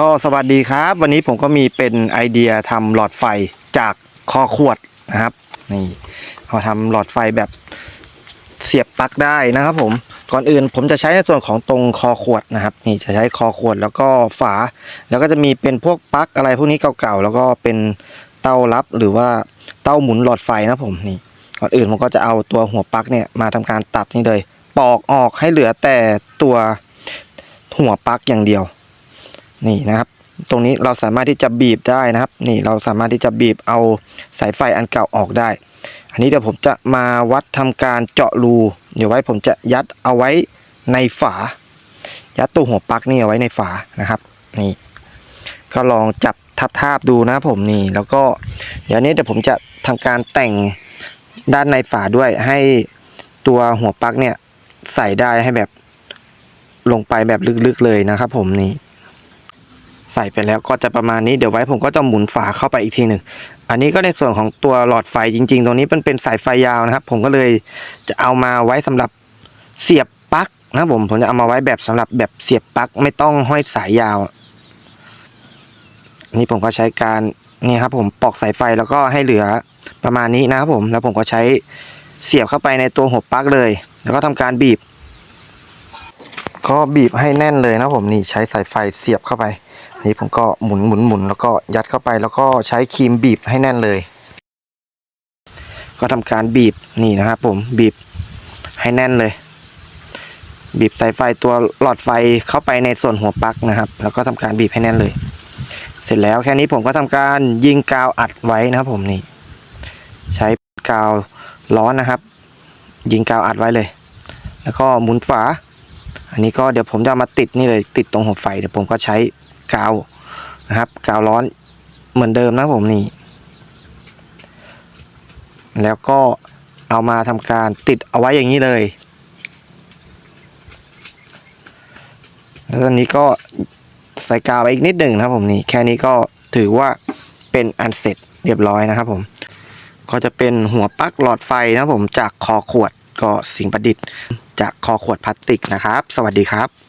ก็สวัสดีครับ วันนี้ผมก็มีเป็นไอเดียทำหลอดไฟจากคอขวดนะครับนี่เอาทำหลอดไฟแบบเสียบปลั๊กได้นะครับ ผมก่อนอื่นผมจะใช้ในส่วนของตรงคอขวดนะครับ นี่จะใช้คอขวดแล้วก็ฝา แล้วก็จะมีเป็นพวกปลั๊กอะไรพวกนี้เก่าๆแล้วก็เป็นเต้ารับหรือว่าเต้าหมุนหลอดไฟนะผมนี่ก่อนอื่นผมก็จะเอาตัวหัวปลั๊กเนี่ยมาทำการตัดนี่เลย ปอกออกให้เหลือแต่ตัวหัวปลั๊กอย่างเดียว นี่นะครับ ตรงนี้เราสามารถที่จะบีบได้นะครับ นี่เราสามารถที่จะบีบเอาสายไฟอันเก่าออกได้ อันนี้เดี๋ยวผมจะมาวัดทำการเจาะรูเดี๋ยวไว้ผมจะยัดเอาไว้ในฝา ยัดตัวหัวปลั๊กนี่เอาไว้ในฝานะครับ นี่ ก็ลองจับทับทาบดูนะผมนี่ แล้วก็เดี๋ยวนี้เดี๋ยวผมจะทำการแต่งด้านในฝาด้วยให้ตัวหัวปลั๊กเนี่ยใส่ได้ให้แบบลงไปแบบลึกๆเลยนะครับผมนี่ ใส่ไปแล้วก็จะประมาณนี้เดี๋ยวไว้ผมก็จะหมุนฝาเข้าไปอีกทีหนึ่งอันนี้ก็ในส่วนของตัวหลอดไฟจริง ๆ ตรงนี้มันเป็นสายไฟยาวนะครับ ผมก็เลยจะเอามาไว้สำหรับเสียบปลั๊กนะผมผมจะเอามาไว้แบบสำหรับแบบเสียบปลั๊กไม่ต้องห้อยสายยาวนนี้ผมก็ใช้การนี่ครับ ผมปอกสายไฟแล้วก็ให้เหลือประมาณนี้นะครับผมแล้วผมก็ใช้เสียบเข้าไปในตัวหัวปลั๊กเลย แล้วก็ทำการบีบ ก็บีบให้แน่นเลยนะผมนี่ใช้สายไฟเสียบเข้าไป นนี้ผมก็หมุนหมุนหมุนแล้วก็ยัดเข้าไปแล้วก็ใช้ครีมบีบให้แน่นเลย ก็ทำการบีบนี่นะครับผมบีบให้แน่นเลย บีบสายไฟตัวหลอดไฟเข้าไปในส่วนหัวปลั๊กนะครับ แล้วก็ทำการบีบให้แน่นเลย เสร็จแล้วแค่นี้ผมก็ทำการยิงกาวอัดไว้นะครับผมนี่ ใช้กาวร้อนนะครับ ยิงกาวอัดไว้เลย แล้วก็หมุนฝา อันนี้ก็เดี๋ยวผมจะมาติดนี่เลยติดตรงหัวไฟเดี๋ยวผมก็ใช้ กาวนะครับ กาวร้อนเหมือนเดิมนะผมนี่ แล้วก็เอามาทำการติดเอาไว้อย่างนี้เลย แล้วตอนนี้ก็ใส่กาวไปอีกนิดหนึ่งนะครับผมนี่ แค่นี้ก็ถือว่าเป็นอันเสร็จเรียบร้อยนะครับผม ก็จะเป็นหัวปลั๊กหลอดไฟนะผมจากคอขวดก็สิ่งประดิษฐ์ จากคอขวดพลาสติกนะครับ สวัสดีครับ